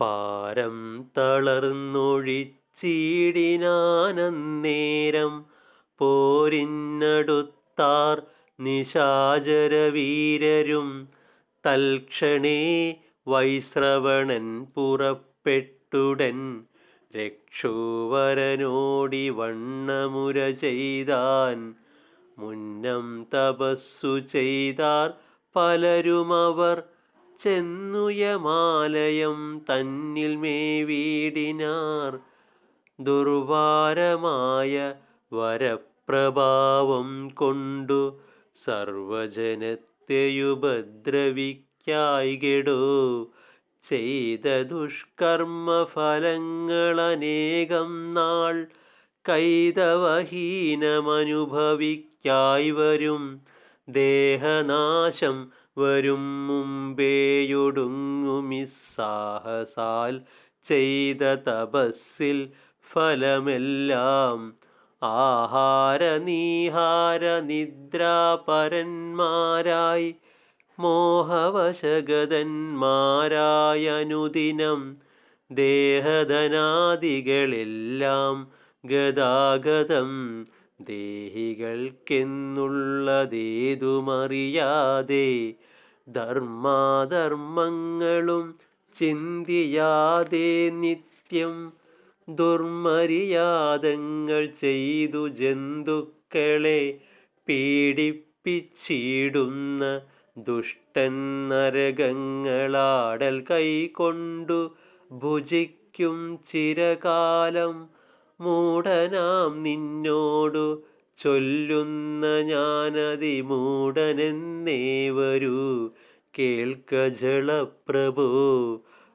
പാരം തളർന്നൊഴിച്ചിടിനാനന്നേരം പോരിന്നടുത്താർ നിശാചരവീരരും തൽക്ഷണേ വൈശ്രവണൻ പുറപ്പെട്ടുടൻ രക്ഷോവരനോടി വണ്ണമുര ചെയ്താൻ മുന്നം തപസ്സു ചെയ്താർ പലരുമവർ ചെന്നുയമാലയം തന്നിൽ മേവീടിനാർ. ദുർവാരമായ വരപ്രഭാവം കൊണ്ടു സർവജനത്തെയുപദ്രവിക്കായികെടോ ചെയ്ത ദുഷ്കർമ്മ ഫലങ്ങളനേകം നാൾ കൈതവഹീനമനുഭവിക്കായി വരും. ദേഹനാശം വരും മുമ്പേയൊടുങ്ങുമിസ്സാഹസാൽ ചെയ്ത തപസ്സിൽ ഫലമെല്ലാം ആഹാര നീഹാര നിദ്രാപരന്മാരായി മോഹവശഗതന്മാരായനുദിനം ദേഹധനാദികളെല്ലാം ഗതാഗതം ദേഹികൾക്കെന്നുള്ളതേതുമറിയാതെ ധർമാധർമ്മങ്ങളും ചിന്തിയാതെ നിത്യം ദുർമര്യാദങ്ങൾ ചെയ്തു ജന്തുക്കളെ പീഡിപ്പിച്ചിടുന്ന ദുഷ്ടൻ നരകങ്ങളാടൽ കൈകൊണ്ടു ഭുജിക്കും ചിരകാലം മൂഢനാം നിന്നോടു ചൊല്ലുന്ന ഞാനതി മൂടനെന്നേ വരൂ കേൾക്ക ജളപ്രഭോ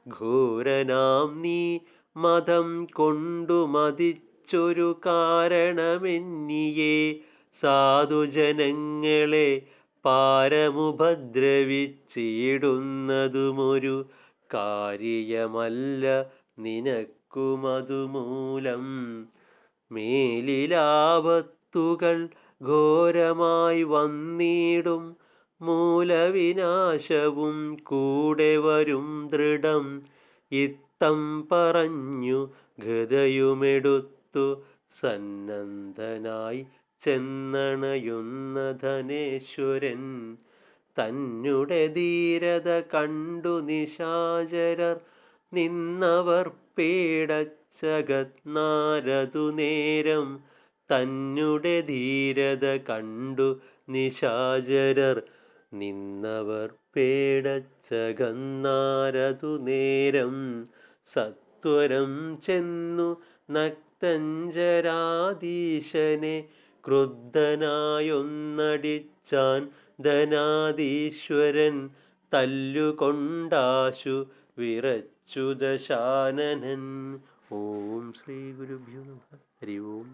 ഘോരനാം നീ മതം കൊണ്ടു മതിച്ചൊരു കാരണമെന്നിയെ. സാധുജനങ്ങളെ പാരമുപദ്രവിച്ചിടുന്നതുമൊരു കാര്യമല്ല നിനക്കുമതുമൂലം മേലിലാപത്തുകൾ ഘോരമായി വന്നിടും മൂലവിനാശവും കൂടെ വരും ദൃഢം ഇത്തം പറഞ്ഞു ഗതയുമെടുത്തു സന്നദ്ധനായി ചെന്നണയുന്ന ധനേശ്വരൻ തന്നുടെ ധീരത കണ്ടു നിശാചരർ നിന്നവർ പേടച്ചകത്നാരതു നേരം തന്നെ ധീരത കണ്ടു നിശാചരർ. നിന്നവർ പേടച്ചകന്നാരതു നേരം സത്വരം ചെന്നു നക്തഞ്ചരാധീശനെ ക്രുദ്ധനായൊന്നടിച്ചാൻ ധനാധീശ്വരൻ തല്ലുകൊണ്ടാശു വിറച്ചു ദശാനനൻ ഓം ശ്രീ ഗുരുഭ്യോ ഹരി ഓം